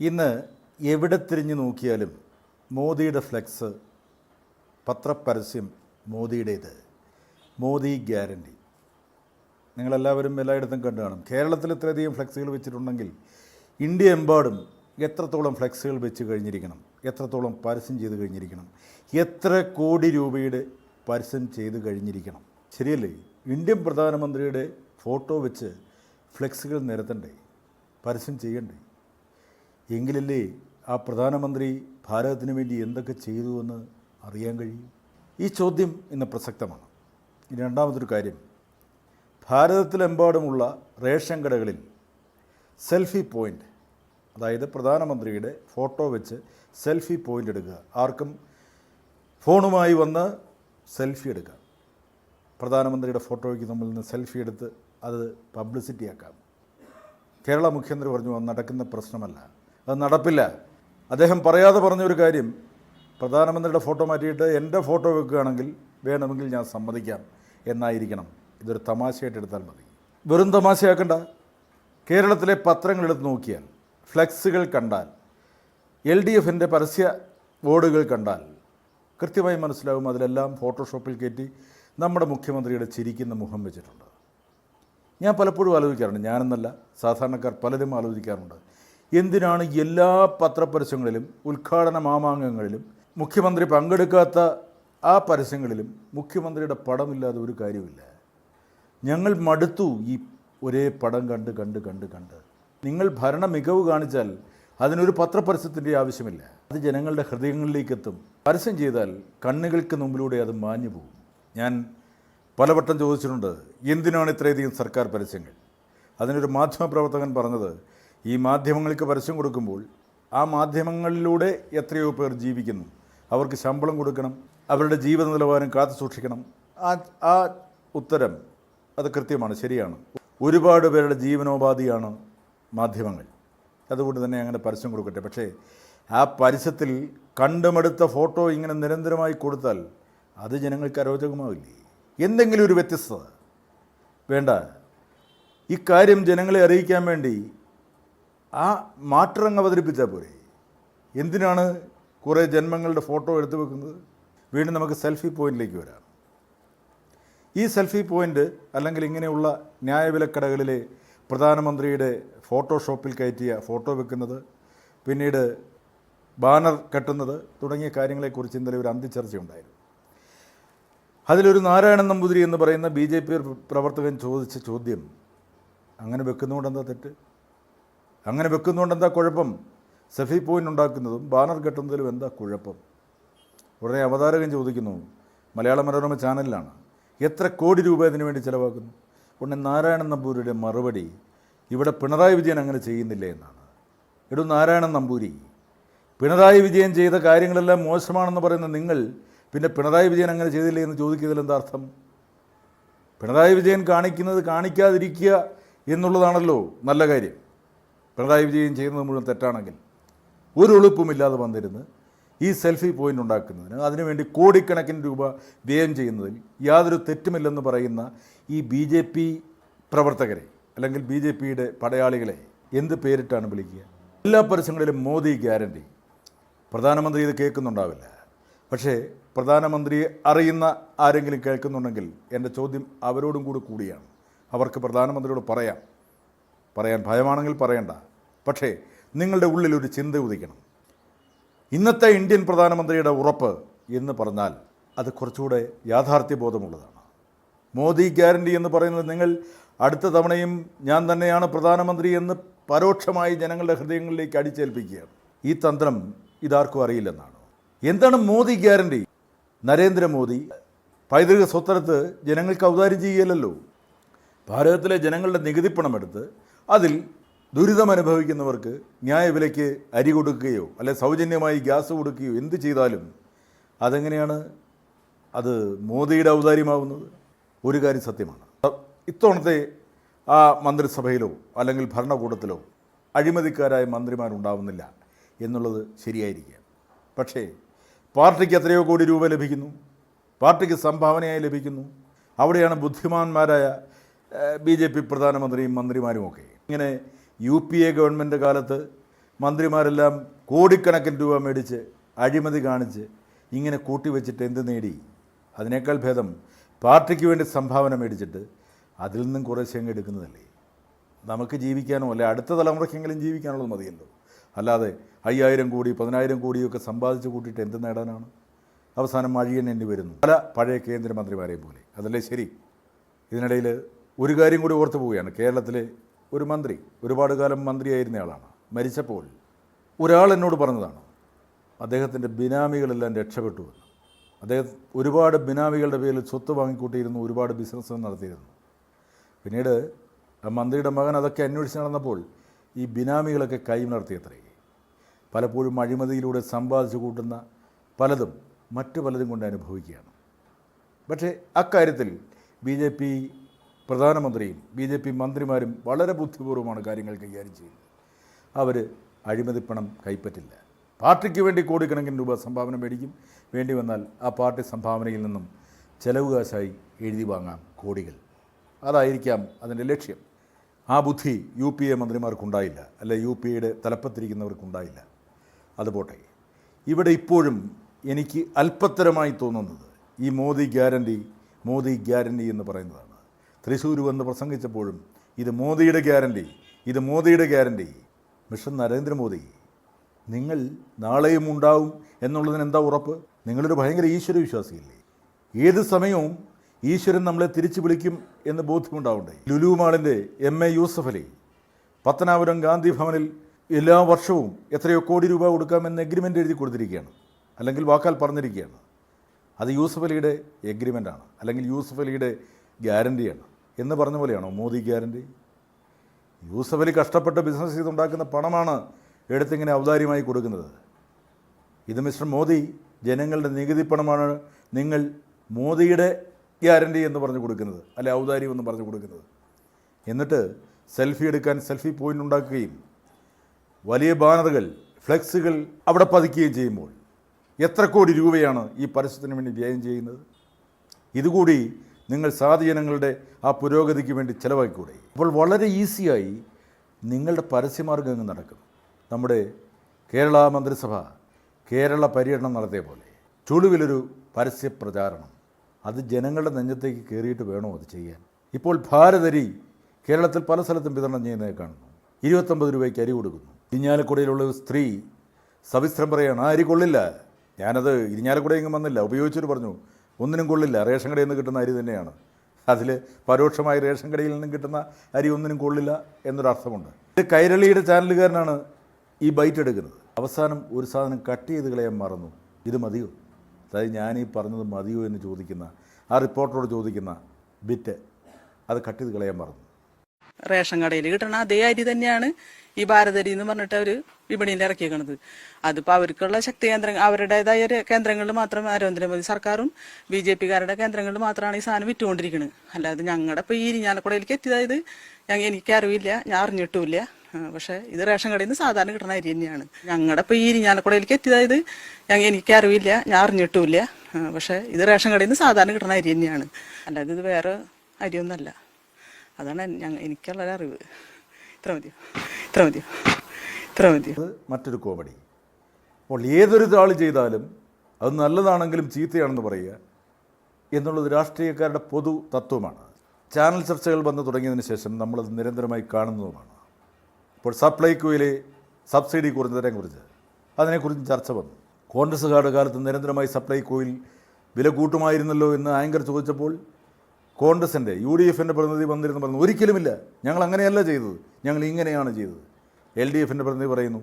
ഇന്ന് എവിടെ തിരിഞ്ഞു നോക്കിയാലും മോദിയുടെ ഫ്ലെക്സ് പത്രപരസ്യം മോദിയുടേത്. മോദി ഗ്യാരണ്ടി. നിങ്ങളെല്ലാവരും എല്ലായിടത്തും കണ്ടു കാണും. കേരളത്തിൽ ഇത്രയധികം ഫ്ലെക്സുകൾ വെച്ചിട്ടുണ്ടെങ്കിൽ ഇന്ത്യ എമ്പാടും എത്രത്തോളം ഫ്ലെക്സുകൾ വെച്ച് കഴിഞ്ഞിരിക്കണം? എത്രത്തോളം പരസ്യം ചെയ്ത് കഴിഞ്ഞിരിക്കണം? എത്ര കോടി രൂപയുടെ പരസ്യം ചെയ്ത് കഴിഞ്ഞിരിക്കണം? ശരിയല്ലേ? ഇന്ത്യൻ പ്രധാനമന്ത്രിയുടെ ഫോട്ടോ വെച്ച് ഫ്ലെക്സുകൾ നിരത്തണ്ടേ? പരസ്യം ചെയ്യണ്ടേ? എങ്കിലല്ലേ ആ പ്രധാനമന്ത്രി ഭാരതത്തിന് വേണ്ടി എന്തൊക്കെ ചെയ്തു എന്ന് അറിയാൻ കഴിയും? ഈ ചോദ്യം ഇന്ന് പ്രസക്തമാണ്. ഇനി രണ്ടാമതൊരു കാര്യം. ഭാരതത്തിലെമ്പാടുമുള്ള റേഷൻ കടകളിൽ സെൽഫി പോയിന്റ് അതായത് പ്രധാനമന്ത്രിയുടെ ഫോട്ടോ വെച്ച് സെൽഫി പോയിന്റ് എടുക്കുക. ആർക്കും ഫോണുമായി വന്ന് സെൽഫി എടുക്കാം. പ്രധാനമന്ത്രിയുടെ ഫോട്ടോയ്ക്ക് നമ്മൾ നിന്ന് സെൽഫി എടുത്ത് അത് പബ്ലിസിറ്റി ആക്കാം കേരള മുഖ്യമന്ത്രി പറഞ്ഞു നടക്കുന്ന പ്രശ്നമല്ല. അത് നടപ്പില്ല. അദ്ദേഹം പറയാതെ പറഞ്ഞൊരു കാര്യം പ്രധാനമന്ത്രിയുടെ ഫോട്ടോ മാറ്റിയിട്ട് എന്റെ ഫോട്ടോ വെക്കുകയാണെങ്കിൽ വേണമെങ്കിൽ ഞാൻ സമ്മതിക്കാം എന്നായിരിക്കണം. ഇതൊരു തമാശയായിട്ട് എടുത്താൽ മതി. വെറും തമാശയാക്കണ്ട. കേരളത്തിലെ പത്രങ്ങളെടുത്ത് നോക്കിയാൽ ഫ്ലെക്സുകൾ കണ്ടാൽ എൽ ഡി എഫിന്റെ പരസ്യ ബോർഡുകൾ കണ്ടാൽ കൃത്യമായി മനസ്സിലാവും അതിലെല്ലാം ഫോട്ടോഷോപ്പിൽ കയറ്റി നമ്മുടെ മുഖ്യമന്ത്രിയുടെ ചിരിക്കുന്ന മുഖം വെച്ചിട്ടുണ്ട്. ഞാൻ പലപ്പോഴും ആലോചിക്കാറുണ്ട്. ഞാനെന്നല്ല സാധാരണക്കാർ പലരും ആലോചിക്കാറുണ്ട്. എന്തിനാണ് എല്ലാ പത്രപരസ്യങ്ങളിലും ഉദ്ഘാടന മാമാങ്കങ്ങളിലും മുഖ്യമന്ത്രി പങ്കെടുക്കാത്ത ആ പരസ്യങ്ങളിലും മുഖ്യമന്ത്രിയുടെ പടമില്ലാതെ ഒരു കാര്യമില്ല ഞങ്ങൾ മടുത്തു ഈ ഒരേ പടം കണ്ട് കണ്ട് കണ്ട് കണ്ട്. നിങ്ങൾ ഭരണ മികവ് കാണിച്ചാൽ അതിനൊരു പത്രപരസ്യത്തിന്റെ ആവശ്യമില്ല. അത് ജനങ്ങളുടെ ഹൃദയങ്ങളിലേക്ക് എത്തും പരസ്യം ചെയ്താൽ കണ്ണുകൾക്ക് മുമ്പിലൂടെ അത് മാഞ്ഞു പോകും. ഞാൻ പലവട്ടം ചോദിച്ചിട്ടുണ്ട് എന്തിനാണ് ഇത്രയധികം സർക്കാർ പരസ്യങ്ങൾ? അതിനൊരു മാധ്യമപ്രവർത്തകൻ പറഞ്ഞത് ഈ മാധ്യമങ്ങൾക്ക് പരസ്യം കൊടുക്കുമ്പോൾ ആ മാധ്യമങ്ങളിലൂടെ എത്രയോ പേർ ജീവിക്കുന്നു. അവർക്ക് ശമ്പളം കൊടുക്കണം അവരുടെ ജീവിത നിലവാരം കാത്തു സൂക്ഷിക്കണം. ആ ആ ഉത്തരം അത് കൃത്യമാണ് ശരിയാണ്. ഒരുപാട് പേരുടെ ജീവനോപാധിയാണ് മാധ്യമങ്ങൾ. അതുകൊണ്ട് തന്നെ അങ്ങനെ പരസ്യം കൊടുക്കട്ടെ. പക്ഷേ ആ പരസ്യത്തിൽ കണ്ടുമെടുത്ത ഫോട്ടോ ഇങ്ങനെ നിരന്തരമായി കൊടുത്താൽ അത് ജനങ്ങൾക്ക് അരോചകമാവില്ലേ? എന്തെങ്കിലും ഒരു വ്യത്യസ്തത വേണ്ട. ഇക്കാര്യം ജനങ്ങളെ അറിയിക്കാൻ വേണ്ടി ആ മാറ്ററങ്ങ് അവതരിപ്പിച്ചാൽ പോരെ? എന്തിനാണ് കുറേ ജന്മങ്ങളുടെ ഫോട്ടോ എടുത്തു വെക്കുന്നത്? വീണ്ടും നമുക്ക് സെൽഫി പോയിന്റിലേക്ക് വരാം. ഈ സെൽഫി പോയിന്റ് അല്ലെങ്കിൽ ഇങ്ങനെയുള്ള ന്യായവിലക്കടകളിലെ പ്രധാനമന്ത്രിയുടെ ഫോട്ടോഷോപ്പിൽ കയറ്റിയ ഫോട്ടോ വെക്കുന്നത് പിന്നീട് ബാനർ കെട്ടുന്നത് തുടങ്ങിയ കാര്യങ്ങളെക്കുറിച്ച് ഇന്നലെ ഒരു അന്തിച്ചർച്ചയുണ്ടായിരുന്നു അതിലൊരു നാരായണൻ നമ്പൂതിരി എന്ന് പറയുന്ന ബി ജെ പി പ്രവർത്തകൻ ചോദിച്ച ചോദ്യം അങ്ങനെ വെക്കുന്നതുകൊണ്ട് എന്താ തെറ്റ്? അങ്ങനെ വെക്കുന്നതുകൊണ്ട് എന്താ കുഴപ്പം? സെഫി പോയിന്റ് ഉണ്ടാക്കുന്നതും ബാനർ കെട്ടുന്നതിലും എന്താ കുഴപ്പം? ഉടനെ അവതാരകൻ ചോദിക്കുന്നു മലയാള മനോരമ ചാനലിലാണ്. എത്ര കോടി രൂപ ഇതിനു വേണ്ടി ചിലവാക്കുന്നു? ഉടനെ നാരായണൻ നമ്പൂരിയുടെ മറുപടി ഇവിടെ പിണറായി വിജയൻ അങ്ങനെ ചെയ്യുന്നില്ല എന്നാണ്. എടു നാരായണൻ നമ്പൂരി പിണറായി വിജയൻ ചെയ്ത കാര്യങ്ങളെല്ലാം മോശമാണെന്ന് പറയുന്ന നിങ്ങൾ പിന്നെ പിണറായി വിജയൻ അങ്ങനെ ചെയ്തില്ലേ എന്ന് ചോദിക്കുന്നതിൽ എന്താ അർത്ഥം? പിണറായി വിജയൻ കാണിക്കുന്നത് കാണിക്കാതിരിക്കുക എന്നുള്ളതാണല്ലോ നല്ല കാര്യം. പിണറായി വിജയൻ ചെയ്യുന്നത് മുഴുവൻ തെറ്റാണെങ്കിൽ ഒരു എളുപ്പമില്ലാതെ വന്നിരുന്ന് ഈ സെൽഫി പോയിന്റ് ഉണ്ടാക്കുന്നതിന് അതിനുവേണ്ടി കോടിക്കണക്കിന് രൂപ വ്യയം ചെയ്യുന്നതിൽ യാതൊരു തെറ്റുമില്ലെന്ന് പറയുന്ന ഈ ബി ജെ പി പ്രവർത്തകരെ അല്ലെങ്കിൽ ബി ജെ പിയുടെ പടയാളികളെ എന്ത് പേരിട്ടാണ് വിളിക്കുക? എല്ലാ പരസ്യങ്ങളിലും മോദി ഗ്യാരണ്ടി. പ്രധാനമന്ത്രി ഇത് കേൾക്കുന്നുണ്ടാവില്ല. പക്ഷേ പ്രധാനമന്ത്രിയെ അറിയുന്ന ആരെങ്കിലും കേൾക്കുന്നുണ്ടെങ്കിൽ എന്റെ ചോദ്യം അവരോടും കൂടി കൂടിയാണ്. അവർക്ക് പ്രധാനമന്ത്രിയോട് പറയാം. പറയാൻ ഭയമാണെങ്കിൽ പറയണ്ട. പക്ഷേ നിങ്ങളുടെ ഉള്ളിൽ ഒരു ചിന്ത ഉദിക്കണം. ഇന്നത്തെ ഇന്ത്യൻ പ്രധാനമന്ത്രിയുടെ ഉറപ്പ് എന്ന് പറഞ്ഞാൽ അത് കുറച്ചുകൂടെ യാഥാർത്ഥ്യബോധമുള്ളതാണ്. മോദി ഗ്യാരണ്ടി എന്ന് പറയുന്നത് നിങ്ങൾ അടുത്ത തവണയും ഞാൻ തന്നെയാണ് പ്രധാനമന്ത്രി എന്ന് പരോക്ഷമായി ജനങ്ങളുടെ ഹൃദയങ്ങളിലേക്ക് അടിച്ചേൽപ്പിക്കുകയാണ്. ഈ തന്ത്രം ഇതാർക്കും അറിയില്ലെന്നാണ്. എന്താണ് മോദി ഗ്യാരണ്ടി? നരേന്ദ്രമോദി പൈതൃക സ്വത്തരത്ത് ജനങ്ങൾക്ക് ഔദാര്യം ചെയ്യുകയല്ലോ ഭാരതത്തിലെ ജനങ്ങളുടെ നികുതി പണമെടുത്ത് അതിൽ ദുരിതമനുഭവിക്കുന്നവർക്ക് ന്യായവിലയ്ക്ക് അരി കൊടുക്കുകയോ അല്ലെ സൗജന്യമായി ഗ്യാസ് കൊടുക്കുകയോ എന്ത് ചെയ്താലും അതെങ്ങനെയാണ്? അത് മോദിയുടെ ഔദാര്യമാവുന്നത്. ഒരു കാര്യം സത്യമാണ്. ഇത്തവണത്തെ ആ മന്ത്രിസഭയിലോ അല്ലെങ്കിൽ ഭരണകൂടത്തിലോ അഴിമതിക്കാരായ മന്ത്രിമാരുണ്ടാവുന്നില്ല എന്നുള്ളത് ശരിയായിരിക്കാം പക്ഷേ പാർട്ടിക്ക് എത്രയോ കോടി രൂപ ലഭിക്കുന്നു. പാർട്ടിക്ക് സംഭാവനയായി ലഭിക്കുന്നു. അവിടെയാണ് ബുദ്ധിമാന്മാരായ ബി ജെ പി പ്രധാനമന്ത്രിയും മന്ത്രിമാരുമൊക്കെ. ഇങ്ങനെ യു പി എ ഗവൺമെന്റ് കാലത്ത് മന്ത്രിമാരെല്ലാം കോടിക്കണക്കിന് രൂപ മേടിച്ച് അഴിമതി കാണിച്ച് ഇങ്ങനെ കൂട്ടിവെച്ചിട്ട് എന്ത് നേടി? അതിനേക്കാൾ ഭേദം പാർട്ടിക്ക് വേണ്ടി സംഭാവന മേടിച്ചിട്ട് അതിൽ നിന്നും കുറേ അങ്ങ് എടുക്കുന്നതല്ലേ? നമുക്ക് ജീവിക്കാനോ അല്ലെ അടുത്ത തലമുറയ്ക്കെങ്കിലും ജീവിക്കാനുള്ളത് മതിയല്ലോ. അല്ലാതെ അയ്യായിരം കോടി പതിനായിരം കോടിയൊക്കെ സമ്പാദിച്ച് കൂട്ടിയിട്ട് എന്ത് നേടാനാണ്? അവസാനം അഴിയൻ അഴിയണ്ണി വരുന്നു. പല പഴയ കേന്ദ്രമന്ത്രിമാരെയും പോലെ അതല്ലേ ശരി? ഇതിനിടയിൽ ഒരു കാര്യം കൂടി ഓർത്തു പോവുകയാണ്. കേരളത്തിലെ ഒരു മന്ത്രി ഒരുപാട് കാലം മന്ത്രിയായിരുന്നയാളാണ് മരിച്ചപ്പോൾ ഒരാൾ എന്നോട് പറഞ്ഞതാണ് അദ്ദേഹത്തിന്റെ ബിനാമികളെല്ലാം രക്ഷപ്പെട്ടു എന്ന്. അദ്ദേഹം ഒരുപാട് ബിനാമികളുടെ പേരിൽ സ്വത്ത് വാങ്ങിക്കൂട്ടിയിരുന്നു ഒരുപാട് ബിസിനസ് നടത്തിയിരുന്നു. പിന്നീട് ആ മന്ത്രിയുടെ മകൻ അതൊക്കെ അന്വേഷിച്ച് നടന്നപ്പോൾ ഈ ബിനാമികളൊക്കെ കൈമലർത്തിയത്രേ പലപ്പോഴും അഴിമതിയിലൂടെ സമ്പാദിച്ചു കൂട്ടുന്ന പലതും മറ്റു പലതും കൊണ്ട് അനുഭവിക്കുകയാണ്. പക്ഷേ അക്കാര്യത്തിൽ ബി ജെ പി പ്രധാനമന്ത്രിയും ബി ജെ പി മന്ത്രിമാരും വളരെ ബുദ്ധിപൂർവമാണ് കാര്യങ്ങൾ കൈകാര്യം ചെയ്യുന്നത്. അവർ അഴിമതിപ്പണം കൈപ്പറ്റില്ല. പാർട്ടിക്ക് വേണ്ടി കോടിക്കണക്കിന് രൂപ സംഭാവന മേടിക്കും. വേണ്ടി വന്നാൽ ആ പാർട്ടി സംഭാവനയിൽ നിന്നും ചെലവ് കാശായി എഴുതി വാങ്ങാം കോടികൾ. അതായിരിക്കാം അതിന്റെ ലക്ഷ്യം. ആ ബുദ്ധി യു പി എ മന്ത്രിമാർക്കുണ്ടായില്ല. അല്ലെ യു പി എയുടെ തലപ്പത്തിരിക്കുന്നവർക്കുണ്ടായില്ല. അതുപോട്ടെ ഇവിടെ ഇപ്പോഴും എനിക്ക് അല്പത്തരമായി തോന്നുന്നത് ഈ മോദി ഗ്യാരണ്ടി മോദി ഗ്യാരണ്ടി എന്ന് പറയുന്നതാണ്. തൃശ്ശൂർ വന്ന് പ്രസംഗിച്ചപ്പോഴും ഇത് മോദിയുടെ ഗ്യാരണ്ടി ഇത് മോദിയുടെ ഗ്യാരണ്ടി. മിസ്റ്റർ നരേന്ദ്രമോദി നിങ്ങൾ നാളെയും ഉണ്ടാവും എന്നുള്ളതിന് എന്താ ഉറപ്പ്? നിങ്ങളൊരു ഭയങ്കര ഈശ്വര വിശ്വാസിയല്ലേ? ഏത് സമയവും ഈശ്വരൻ നമ്മളെ തിരിച്ചു വിളിക്കും എന്ന് ബോധ്യമുണ്ടാവണ്ടേ? ലുലു മാളിന്റെ എം എ യൂസഫ് അലി പത്തനാപുരം ഗാന്ധി ഭവനിൽ എല്ലാ വർഷവും എത്രയോ കോടി രൂപ കൊടുക്കാമെന്ന് എഗ്രിമെന്റ് എഴുതി കൊടുത്തിരിക്കുകയാണ്. അല്ലെങ്കിൽ വാക്കാൽ പറഞ്ഞിരിക്കുകയാണ്. അത് യൂസഫ് അലിയുടെ എഗ്രിമെന്റാണ് അല്ലെങ്കിൽ യൂസഫ് അലിയുടെ ഗ്യാരണ്ടിയാണ് എന്ന് പറഞ്ഞ പോലെയാണോ മോദി ഗ്യാരണ്ടി യൂസഫ് അലി കഷ്ടപ്പെട്ട് ബിസിനസ് ചെയ്തുണ്ടാക്കുന്ന പണമാണ് എടുത്തിങ്ങനെ ഔദാര്യമായി കൊടുക്കുന്നത്. ഇത് മിസ്റ്റർ മോദി ജനങ്ങളുടെ നികുതി പണമാണ് നിങ്ങൾ മോദിയുടെ ഗ്യാരണ്ടി എന്ന് പറഞ്ഞു കൊടുക്കുന്നത്. അല്ലെ ഔദാര്യം എന്ന് പറഞ്ഞു കൊടുക്കുന്നത്. എന്നിട്ട് സെൽഫി എടുക്കാൻ സെൽഫി പോയിന്റ് ഉണ്ടാക്കുകയും വലിയ ബാനറുകൾ ഫ്ലെക്സുകൾ അവിടെ പതിക്കുകയും ചെയ്യുമ്പോൾ എത്ര കോടി രൂപയാണ് ഈ പരസ്യത്തിന് വേണ്ടി വ്യയം ചെയ്യുന്നത്? ഇതുകൂടി നിങ്ങൾ സാധുജനങ്ങളുടെ ആ പുരോഗതിക്ക് വേണ്ടി ചിലവാക്കിക്കൂടെ അപ്പോൾ വളരെ ഈസിയായി നിങ്ങളുടെ പരസ്യമാർഗം അങ്ങ് നടക്കും നമ്മുടെ കേരള മന്ത്രിസഭ കേരള പര്യടനം നടത്തിയ പോലെ ചുളുവിലൊരു പരസ്യ പ്രചാരണം അത് ജനങ്ങളുടെ നെഞ്ചത്തേക്ക് കയറിയിട്ട് വേണോ അത് ചെയ്യാൻ? ഇപ്പോൾ ഭാരതരി കേരളത്തിൽ പല സ്ഥലത്തും വിതരണം ചെയ്യുന്നത് കാണുന്നു. ഇരുപത്തൊമ്പത് രൂപയ്ക്ക് അരി കൊടുക്കുന്നു. ഇരിഞ്ഞാലക്കുടയിലുള്ള ഒരു സ്ത്രീ സവിസ്ത്രം പറയാണ് ആ അരി കൊള്ളില്ല. ഞാനത് ഇരിഞ്ഞാലക്കുടയെങ്കിലും വന്നില്ല. ഉപയോഗിച്ചിട്ട് പറഞ്ഞു ഒന്നിനും കൊള്ളില്ല. റേഷൻ കടയിൽ നിന്ന് കിട്ടുന്ന അരി തന്നെയാണ്. അതിൽ പരോക്ഷമായി റേഷൻ കടയിൽ നിന്നും കിട്ടുന്ന അരി ഒന്നിനും കൊള്ളില്ല എന്നൊരർത്ഥമുണ്ട്. ഇത് കൈരളിയുടെ ചാനലുകാരനാണ് ഈ ബൈറ്റ് എടുക്കുന്നത്. അവസാനം ഒരു സാധനം കട്ട് ചെയ്ത് കളയാൻ മറന്നു. ഇത് മതിയോ? അതായത് ഞാൻ ഈ പറഞ്ഞത് മതിയോ എന്ന് ചോദിക്കുന്ന ആ റിപ്പോർട്ടറോട് ചോദിക്കുന്ന ബിറ്റ് അത് കട്ട് ചെയ്ത് കളയാൻ മറന്നു. റേഷൻ കടയിൽ കിട്ടണ അതേ അരി തന്നെയാണ് ഈ ഭാരതരി എന്ന് പറഞ്ഞിട്ട് അവർ വിപണിയിൽ ഇറക്കിയേക്കണത്. അതിപ്പോൾ അവർക്കുള്ള ശക്തി കേന്ദ്രങ്ങൾ അവരുടേതായ കേന്ദ്രങ്ങളിൽ മാത്രം നരേന്ദ്രമോദി സർക്കാരും ബി ജെ പിക്കാരുടെ കേന്ദ്രങ്ങളിൽ മാത്രമാണ് ഈ സാധനം വിറ്റുകൊണ്ടിരിക്കുന്നത് അല്ലാതെ ഞങ്ങളുടെ ഇപ്പോൾ ഈ ഇരിഞ്ഞാലക്കുടയിലേക്ക് എത്തിയതായത് ഞങ്ങൾ എനിക്കറിവില്ല ഞാൻ അറിഞ്ഞിട്ടുമില്ല. പക്ഷെ ഇത് റേഷൻ കടയിൽ നിന്ന് സാധാരണ കിട്ടുന്ന അരി തന്നെയാണ്. ഞങ്ങളുടെ ഇപ്പോൾ ഈ ഇരിഞ്ഞാലക്കുടയിലേക്ക് എത്തിയതായത് ഞങ്ങൾ എനിക്കറിവില്ല ഞാൻ അറിഞ്ഞിട്ടുമില്ല. പക്ഷെ ഇത് റേഷൻ കടയിൽ നിന്ന് സാധാരണ കിട്ടുന്ന അരി തന്നെയാണ്. അല്ലാതെ ഇത് വേറെ അരിയൊന്നല്ല അതാണ് എനിക്കുള്ളൊരറിവ്. ഇത്ര മതിയോ ഇത്ര ഇത്ര മറ്റൊരു കോമഡി. അപ്പോൾ ഏതൊരു താൾ ചെയ്താലും അത് നല്ലതാണെങ്കിലും ചീത്തയാണെന്ന് പറയുക എന്നുള്ളത് രാഷ്ട്രീയക്കാരുടെ പൊതു തത്വമാണ്. ചാനൽ ചർച്ചകൾ വന്നു തുടങ്ങിയതിന് ശേഷം നമ്മളത് നിരന്തരമായി കാണുന്നതുമാണ്. ഇപ്പോൾ സപ്ലൈകോയിലെ സബ്സിഡി കുറഞ്ഞതിനെ കുറിച്ച് അതിനെക്കുറിച്ച് ചർച്ച വന്നു. കോൺഗ്രസ്സുകാരുടെ കാലത്ത് നിരന്തരമായി സപ്ലൈകോയിൽ വില കൂട്ടുമായിരുന്നല്ലോ എന്ന് ആങ്കർ ചോദിച്ചപ്പോൾ കോൺഗ്രസിന്റെ യു ഡി എഫിന്റെ പ്രതിനിധി വന്നിരുന്നു പറഞ്ഞു ഒരിക്കലുമില്ല. ഞങ്ങൾ അങ്ങനെയല്ല ചെയ്തത്. ഞങ്ങൾ ഇങ്ങനെയാണ് ചെയ്തത്. എൽ ഡി എഫിന്റെ പ്രതിനിധി പറയുന്നു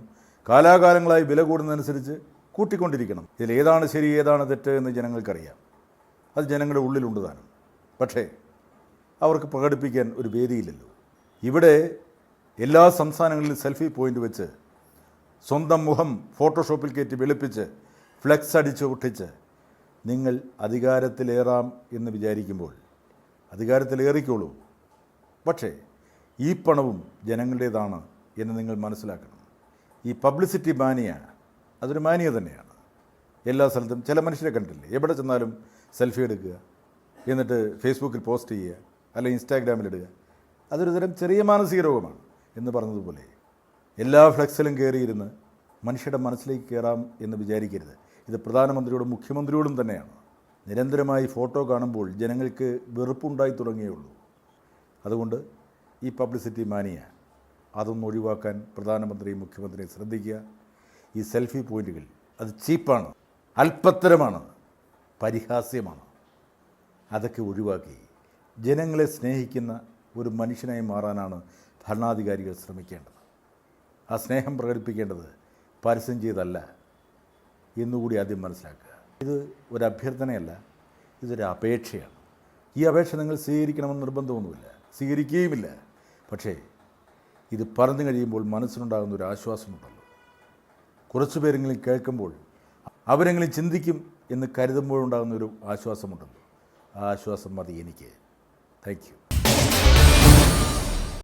കാലാകാലങ്ങളായി വില കൂടുന്നതനുസരിച്ച് കൂട്ടിക്കൊണ്ടിരിക്കണം. ഇതിൽ ഏതാണ് ശരി ഏതാണ് തെറ്റ് എന്ന് ജനങ്ങൾക്കറിയാം. അത് ജനങ്ങളുടെ ഉള്ളിലുണ്ട് താനും. പക്ഷേ അവർക്ക് പ്രകടിപ്പിക്കാൻ ഒരു വേദിയില്ലല്ലോ. ഇവിടെ എല്ലാ സംസ്ഥാനങ്ങളിലും സെൽഫി പോയിന്റ് വെച്ച് സ്വന്തം മുഖം ഫോട്ടോഷോപ്പിൽ കയറ്റി വെളുപ്പിച്ച് ഫ്ലെക്സ് അടിച്ച് ഒട്ടിച്ച് നിങ്ങൾ അധികാരത്തിലേറാം എന്ന് വിചാരിക്കുമ്പോൾ അധികാരത്തിലേറിക്കോളൂ. പക്ഷേ ഈ പണവും ജനങ്ങളുടേതാണ് എന്ന് നിങ്ങൾ മനസ്സിലാക്കണം. ഈ പബ്ലിസിറ്റി മാനിയ അതൊരു മാനിയ തന്നെയാണ്. എല്ലാ സ്ഥലത്തും ചില മനുഷ്യരെ കണ്ടില്ലേ എവിടെ ചെന്നാലും സെൽഫി എടുക്കുക എന്നിട്ട് ഫേസ്ബുക്കിൽ പോസ്റ്റ് ചെയ്യുക അല്ലെങ്കിൽ ഇൻസ്റ്റാഗ്രാമിൽ ഇടുക. അതൊരു തരം ചെറിയ മാനസിക രോഗമാണ് എന്ന് പറഞ്ഞതുപോലെ എല്ലാ ഫ്ലെക്സിലും കയറിയിരുന്ന് മനുഷ്യരുടെ മനസ്സിലേക്ക് കയറാം എന്ന് വിചാരിക്കരുത്. ഇത് പ്രധാനമന്ത്രിയോടും മുഖ്യമന്ത്രിയോടും തന്നെയാണ്. നിരന്തരമായി ഫോട്ടോ കാണുമ്പോൾ ജനങ്ങൾക്ക് വെറുപ്പുണ്ടായി തുടങ്ങിയേ ഉള്ളൂ അതുകൊണ്ട് ഈ പബ്ലിസിറ്റി മാനിയ അതൊന്നും ഒഴിവാക്കാൻ പ്രധാനമന്ത്രിയും മുഖ്യമന്ത്രിയും ശ്രദ്ധിക്കുക. ഈ സെൽഫി പോയിന്റുകൾ അത് ചീപ്പാണ് അല്പത്തരമാണ് പരിഹാസ്യമാണ്. അതൊക്കെ ഒഴിവാക്കി ജനങ്ങളെ സ്നേഹിക്കുന്ന ഒരു മനുഷ്യനായി മാറാനാണ് ഭരണാധികാരികൾ ശ്രമിക്കേണ്ടത്. ആ സ്നേഹം പ്രകടിപ്പിക്കേണ്ടത് പരസ്യം ചെയ്തല്ല എന്നുകൂടി ആദ്യം മനസ്സിലാക്കുക. ഇത് ഒരു അഭ്യർത്ഥനയല്ല ഇതൊരു അപേക്ഷയാണ്. ഈ അപേക്ഷ നിങ്ങൾ സ്വീകരിക്കണമെന്ന് നിർബന്ധമൊന്നുമില്ല സ്വീകരിക്കുകയുമില്ല. പക്ഷേ ഇത് പറഞ്ഞു കഴിയുമ്പോൾ മനസ്സിനുണ്ടാകുന്ന ഒരു ആശ്വാസമുണ്ടല്ലോ കുറച്ച് പേരെങ്കിലും കേൾക്കുമ്പോൾ അവരെങ്കിലും ചിന്തിക്കും എന്ന് കരുതുമ്പോഴുണ്ടാകുന്ന ഒരു ആശ്വാസമുണ്ടല്ലോ. ആ ആശ്വാസം മതി എനിക്ക്. Thank you.